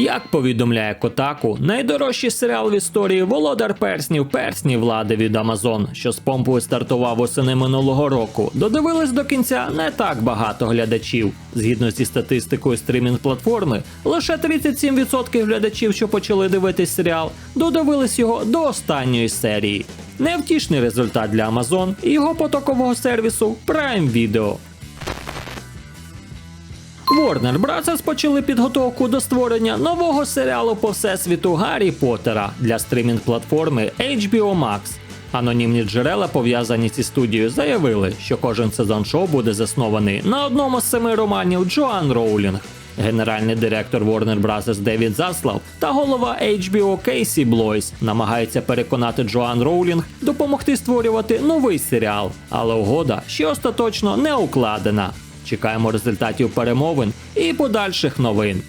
Як повідомляє Котаку, найдорожчий серіал в історії Володар перснів персні влади від Амазон, що з помпою стартував восени минулого року. Додивились до кінця не так багато глядачів. Згідно зі статистикою стрімінг платформи, лише 37% глядачів, що почали дивитись серіал, додивились його до останньої серії. Невтішний результат для Amazon і його потокового сервісу Prime Video. Warner Bros. почали підготовку до створення нового серіалу по всесвіту Гаррі Поттера для стрімінг-платформи HBO Max. Анонімні джерела, пов'язані зі студією, заявили, що кожен сезон шоу буде заснований на одному з семи романів Джоан Роулінг. Генеральний директор Warner Bros. Девід Заслав та голова HBO Кейсі Блойс намагаються переконати Джоан Роулінг допомогти створювати новий серіал, але угода ще остаточно не укладена. Чекаємо результатів перемовин і подальших новин.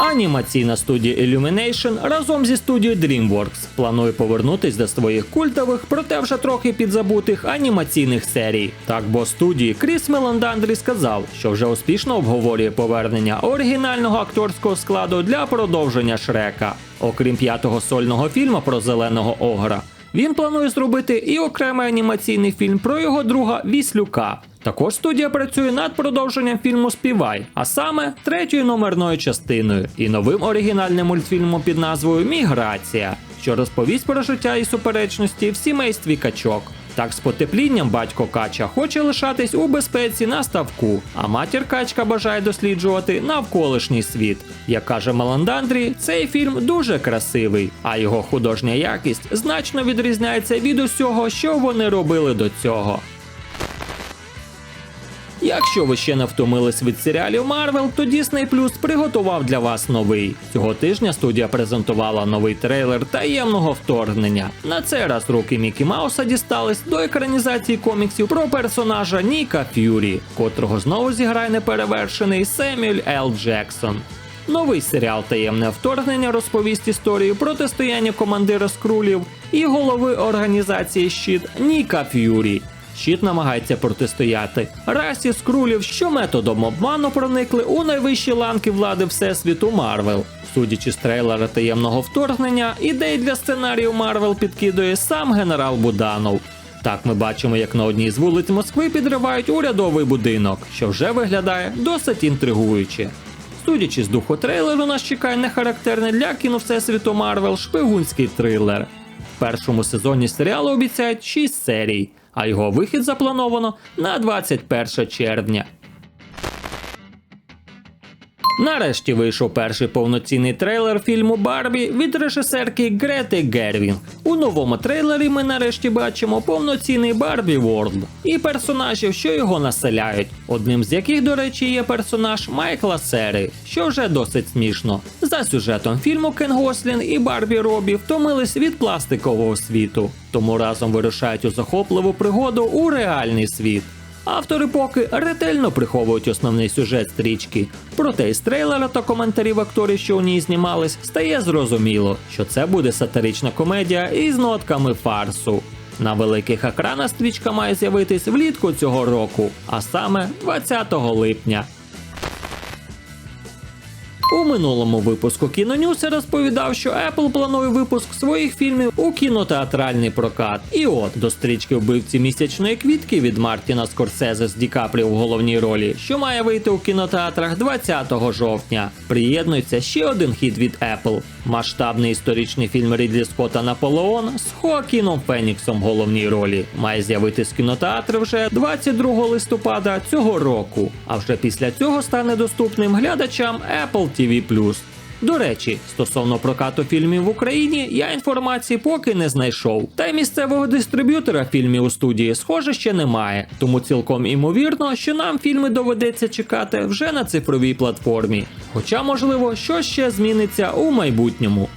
Анімаційна студія Illumination разом зі студією DreamWorks планує повернутись до своїх культових, проте вже трохи підзабутих анімаційних серій. Так, бо студії Кріс Меландандрі сказав, що вже успішно обговорює повернення оригінального акторського складу для продовження Шрека. Окрім п'ятого сольного фільму про зеленого огра. Він планує зробити і окремий анімаційний фільм про його друга Віслюка. Також студія працює над продовженням фільму Співай, а саме третьою номерною частиною і новим оригінальним мультфільмом під назвою Міграція, що розповість про життя і суперечності в сімействі качок. Так, з потеплінням батько кача хоче лишатись у безпеці на ставку, а матір качка бажає досліджувати навколишній світ. Як каже Маландандрі, цей фільм дуже красивий, а його художня якість значно відрізняється від усього, що вони робили до цього. Якщо ви ще не втомились від серіалів Марвел, то Disney Plus приготував для вас новий. Цього тижня студія презентувала новий трейлер таємного вторгнення. На цей раз руки Мікі Мауса дістались до екранізації коміксів про персонажа Ніка Ф'юрі, котрого знову зіграє неперевершений Семюель Л. Джексон. Новий серіал Таємне вторгнення розповість історію протистояння командира скрулів і голови організації Щит Ніка Ф'юрі. Щит намагається протистояти расі скрулів, що методом обману проникли у найвищі ланки влади Всесвіту Марвел. Судячи з трейлера таємного вторгнення, ідеї для сценарію Марвел підкидує сам генерал Буданов. Так ми бачимо, як на одній з вулиць Москви підривають урядовий будинок, що вже виглядає досить інтригуюче. Судячи з духу трейлеру, нас чекає нехарактерний для кіно Всесвіту Марвел шпигунський трилер. В першому сезоні серіалу обіцяють 6 серій, а його вихід заплановано на 21 червня. Нарешті вийшов перший повноцінний трейлер фільму Барбі від режисерки Грети Гервінг. У новому трейлері ми нарешті бачимо повноцінний Барбі Ворлд і персонажів, що його населяють. Одним з яких, до речі, є персонаж Майкла Сери, що вже досить смішно. За сюжетом фільму Кен Гослін і Барбі Робі втомились від пластикового світу, тому разом вирушають у захопливу пригоду у реальний світ. Автори поки ретельно приховують основний сюжет стрічки. Проте із трейлера та коментарів акторів, що у ній знімались, стає зрозуміло, що це буде сатирична комедія із нотками фарсу. На великих екранах стрічка має з'явитись влітку цього року, а саме 20 липня. У минулому випуску Кінонюс розповідав, що Apple планує випуск своїх фільмів у кінотеатральний прокат. І от до стрічки вбивці місячної квітки від Мартіна Скорсезе з Ді Капріо в головній ролі, що має вийти у кінотеатрах 20 жовтня. Приєднується ще один хід від Apple. Масштабний історичний фільм Рідлі Скотта Наполеон з Хоакіном Феніксом в головній ролі має з'явитись в кінотеатри вже 22 листопада цього року. А вже після цього стане доступним глядачам Apple TV+. До речі, стосовно прокату фільмів в Україні, я інформації поки не знайшов. Та й місцевого дистриб'ютора фільмів у студії, схоже, ще немає. Тому цілком імовірно, що нам фільми доведеться чекати вже на цифровій платформі. Хоча, можливо, що ще зміниться у майбутньому.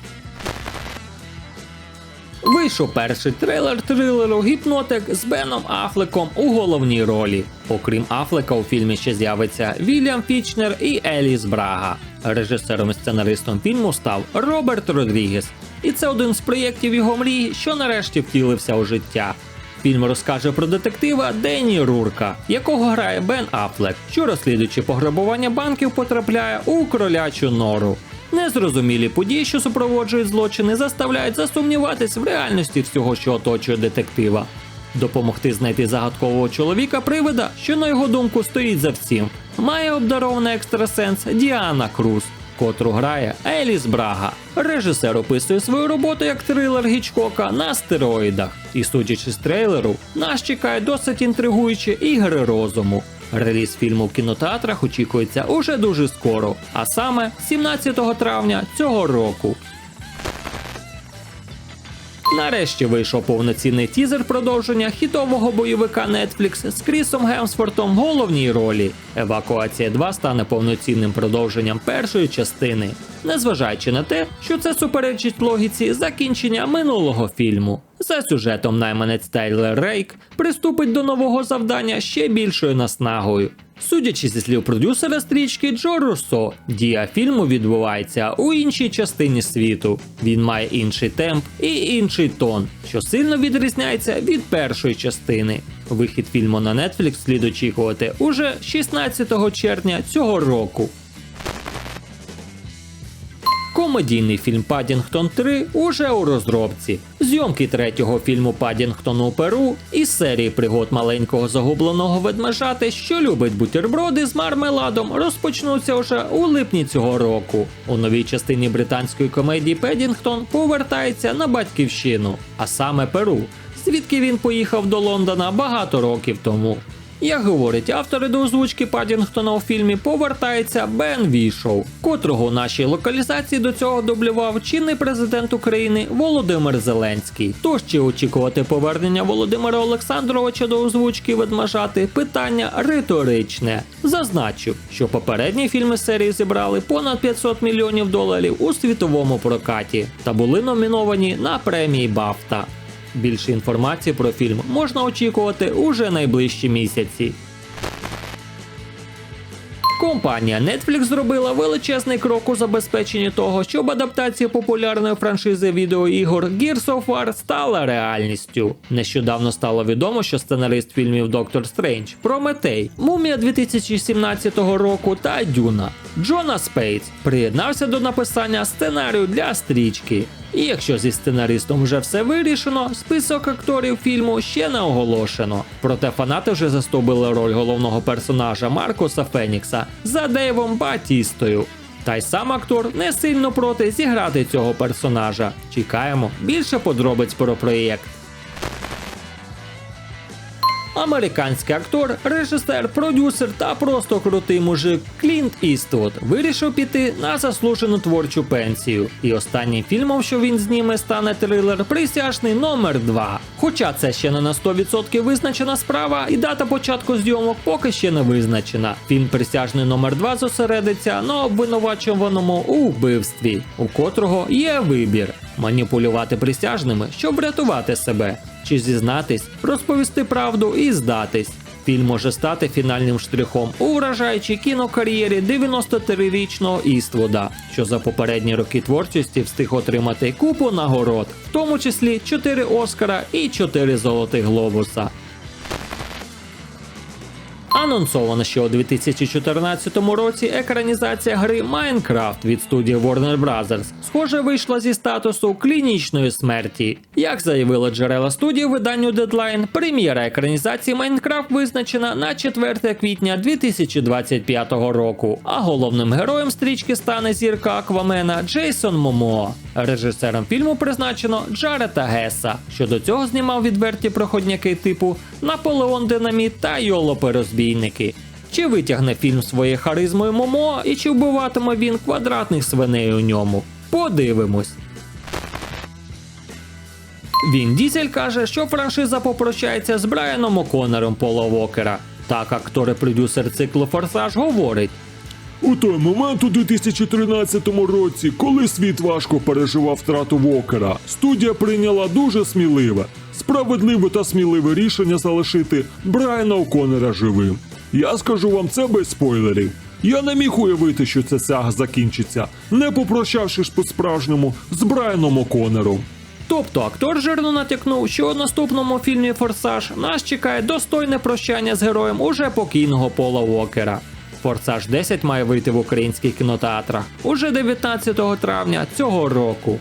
Вийшов перший трейлер трилеру Гіпнотик з Беном Афлеком у головній ролі. Окрім Афлека, у фільмі ще з'явиться Вільям Фічнер і Еліс Брага. Режисером і сценаристом фільму став Роберт Родрігес. І це один з проєктів його мрії, що нарешті втілився у життя. Фільм розкаже про детектива Денні Рурка, якого грає Бен Афлек, що розслідуючи пограбування банків, потрапляє у кролячу нору. Незрозумілі події, що супроводжують злочини, заставляють засумніватись в реальності всього, що оточує детектива. Допомогти знайти загадкового чоловіка привида, що на його думку стоїть за всім, має обдарований екстрасенс Діана Круз, котру грає Еліс Брага. Режисер описує свою роботу як трилер Гічкока на стероїдах. І судячи з трейлеру, нас чекає досить інтригуючі ігри розуму. Реліз фільму в кінотеатрах очікується уже дуже скоро, а саме 17 травня цього року. Нарешті вийшов повноцінний тізер продовження хітового бойовика Netflix з Крісом Гемсфортом в головній ролі. Евакуація 2 стане повноцінним продовженням першої частини, незважаючи на те, що це суперечить логіці закінчення минулого фільму. За сюжетом найманець Тайлер Рейк приступить до нового завдання ще більшою наснагою. Судячи зі слів продюсера стрічки Джо Руссо, дія фільму відбувається у іншій частині світу. Він має інший темп і інший тон, що сильно відрізняється від першої частини. Вихід фільму на Netflix слід очікувати уже 16 червня цього року. Комедійний фільм Падінгтон 3 уже у розробці. Зйомки третього фільму Падінгтон у Перу із серії пригод маленького загубленого ведмежати, що любить бутерброди з мармеладом, розпочнуться уже у липні цього року. У новій частині британської комедії Педінгтон повертається на батьківщину, а саме Перу, звідки він поїхав до Лондона багато років тому. Як говорить автори до озвучки Падінгтона у фільмі, повертається Бен Вішоу, котрого у нашій локалізації до цього дублював чинний президент України Володимир Зеленський. Тож чи очікувати повернення Володимира Олександровича до озвучки ведмежати питання риторичне. Зазначу, що попередні фільми серії зібрали понад 500 мільйонів доларів у світовому прокаті та були номіновані на премії Бафта. Більше інформації про фільм можна очікувати уже найближчі місяці. Компанія Netflix зробила величезний крок у забезпеченні того, щоб адаптація популярної франшизи відеоігор Gears of War стала реальністю. Нещодавно стало відомо, що сценарист фільмів Доктор Стрендж, Прометей, Мумія 2017 року та Дюна Джона Спейтс приєднався до написання сценарію для стрічки. І якщо зі сценаристом вже все вирішено, список акторів фільму ще не оголошено. Проте фанати вже застовбили роль головного персонажа Маркуса Фенікса за Дейвом Батістою. Та й сам актор не сильно проти зіграти цього персонажа. Чекаємо більше подробиць про проєкт. Американський актор, режисер, продюсер та просто крутий мужик Клінт Іствуд вирішив піти на заслужену творчу пенсію. І останнім фільмом, що він зніме, стане трилер Присяжний номер 2 Хоча це ще не на 100% визначена справа, і дата початку зйомок поки ще не визначена. Фільм Присяжний номер 2 зосередиться на обвинувачуваному у вбивстві, у котрого є вибір маніпулювати присяжними, щоб врятувати себе, чи зізнатись, розповісти правду і здатись. Фільм може стати фінальним штрихом у вражаючій кінокар'єрі 93-річного Іствуда, що за попередні роки творчості встиг отримати купу нагород, в тому числі 4 Оскара і 4 Золотих Глобуса. Анонсовано, що у 2014 році екранізація гри Майнкрафт від студії Warner Bros. схоже вийшла зі статусу клінічної смерті. Як заявили джерела студії виданню Deadline, прем'єра екранізації Майнкрафт визначена на 4 квітня 2025 року. А головним героєм стрічки стане зірка Аквамена Джейсон Момоа. Режисером фільму призначено Джарета Геса, що до цього знімав відверті проходняки типу Наполеон Динаміт та Йолопи розбійники. Чи витягне фільм своєю харизмою Момо і чи вбиватиме він квадратних свиней у ньому? Подивимось. Він Дізель каже, що франшиза попрощається з Брайаном О'Коннором Пола Вокера. Так актор і продюсер циклу Форсаж говорить. У той момент у 2013 році, коли світ важко переживав втрату Вокера, студія прийняла дуже сміливе, справедливе та сміливе рішення залишити Брайана О'Коннора живим. Я скажу вам це без спойлерів. Я не міг уявити, що ця сага закінчиться, не попрощавшись по-справжньому з Брайаном О'Коннором. Тобто актор жирно натякнув, що у наступному фільмі Форсаж нас чекає достойне прощання з героєм уже покійного Пола Уокера. Форсаж 10 має вийти в українських кінотеатрах уже 19 травня цього року.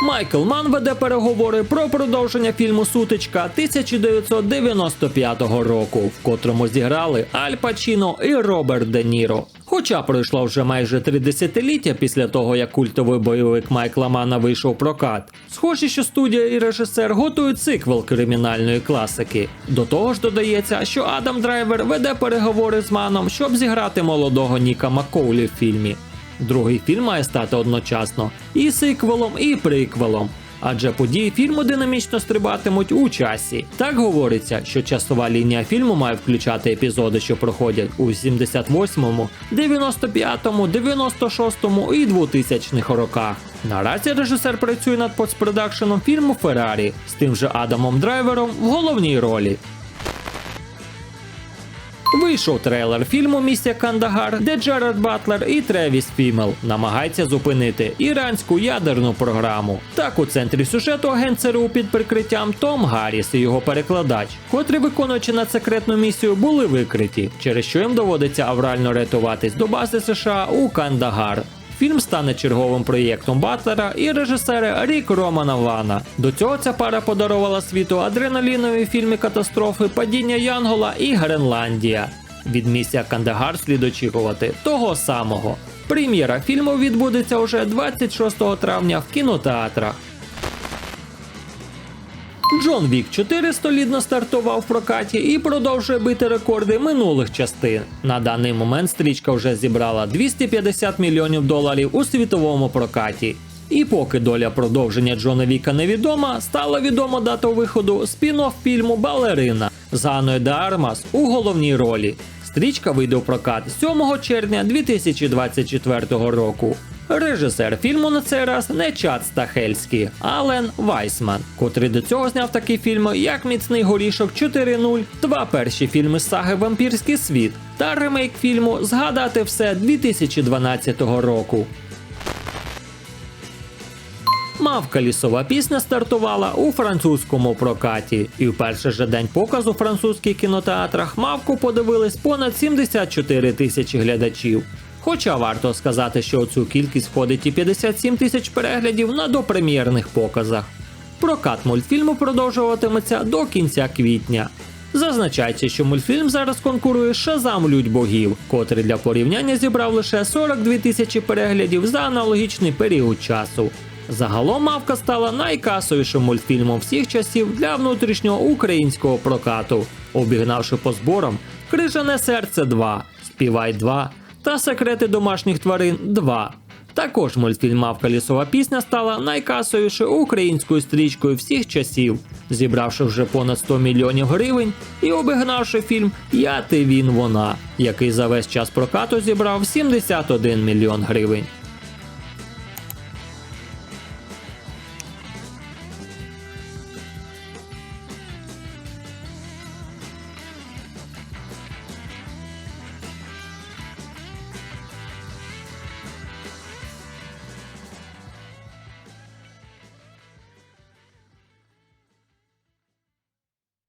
Майкл Ман веде переговори про продовження фільму Сутичка 1995 року, в котрому зіграли Аль Пачіно і Роберт Де Ніро. Хоча пройшло вже майже три десятиліття після того, як культовий бойовик Майкла Мана вийшов прокат. Схоже, що студія і режисер готують циквел кримінальної класики. До того ж додається, що Адам Драйвер веде переговори з Маном, щоб зіграти молодого Ніка Маккоулі в фільмі. Другий фільм має стати одночасно і сиквелом, і приквелом. Адже події фільму динамічно стрибатимуть у часі. Так говориться, що часова лінія фільму має включати епізоди, що проходять у 78-му, 95-му, 96-му і 2000-х роках. Наразі режисер працює над постпродакшеном фільму Феррарі з тим же Адамом Драйвером в головній ролі. Вийшов трейлер фільму Місія Кандагар, де Джерард Батлер і Тревіс Фімел намагаються зупинити іранську ядерну програму. Так у центрі сюжету агент ЦРУ під прикриттям Том Гарріс і його перекладач, котрі, виконуючи надсекретну місію, були викриті, через що їм доводиться аврально рятуватись до бази США у Кандагар. Фільм стане черговим проєктом Батлера і режисера Рік Романа Вана. До цього ця пара подарувала світу адреналінові фільми катастрофи Падіння Янгола і Гренландія. Від місія Кандагар слід очікувати того самого. Прем'єра фільму відбудеться уже 26 травня в кінотеатрах. Джон Вік 4 столідно стартував в прокаті і продовжує бити рекорди минулих частин. На даний момент стрічка вже зібрала 250 мільйонів доларів у світовому прокаті. І поки доля продовження Джона Віка невідома, стала відома дата виходу спін-офф фільму Балерина з Анною де Армас у головній ролі. Стрічка вийде в прокат 7 червня 2024 року. Режисер фільму на цей раз не Чад Стахельський, Ален Вайсман, котрий до цього зняв такі фільми, як Міцний горішок 4.0, два перші фільми саги Вампірський світ та ремейк фільму Згадати все 2012 року. Мавка лісова пісня стартувала у французькому прокаті, і в перший же день показу в французьких кінотеатрах мавку подивились понад 74 тисячі глядачів. Хоча варто сказати, що у цю кількість входить і 57 тисяч переглядів на допрем'єрних показах. Прокат мультфільму продовжуватиметься до кінця квітня. Зазначається, що мультфільм зараз конкурує Шазам Людь богів, котрий для порівняння зібрав лише 42 тисячі переглядів за аналогічний період часу. Загалом мавка стала найкасовішим мультфільмом всіх часів для внутрішнього українського прокату, обігнавши по зборам Крижане серце 2, Співай 2 та Секрети домашніх тварин 2. Також мультфільм Мавка лісова пісня стала найкасовішою українською стрічкою всіх часів, зібравши вже понад 100 мільйонів гривень і обігнавши фільм Я ти він вона, який за весь час прокату зібрав 71 мільйон гривень.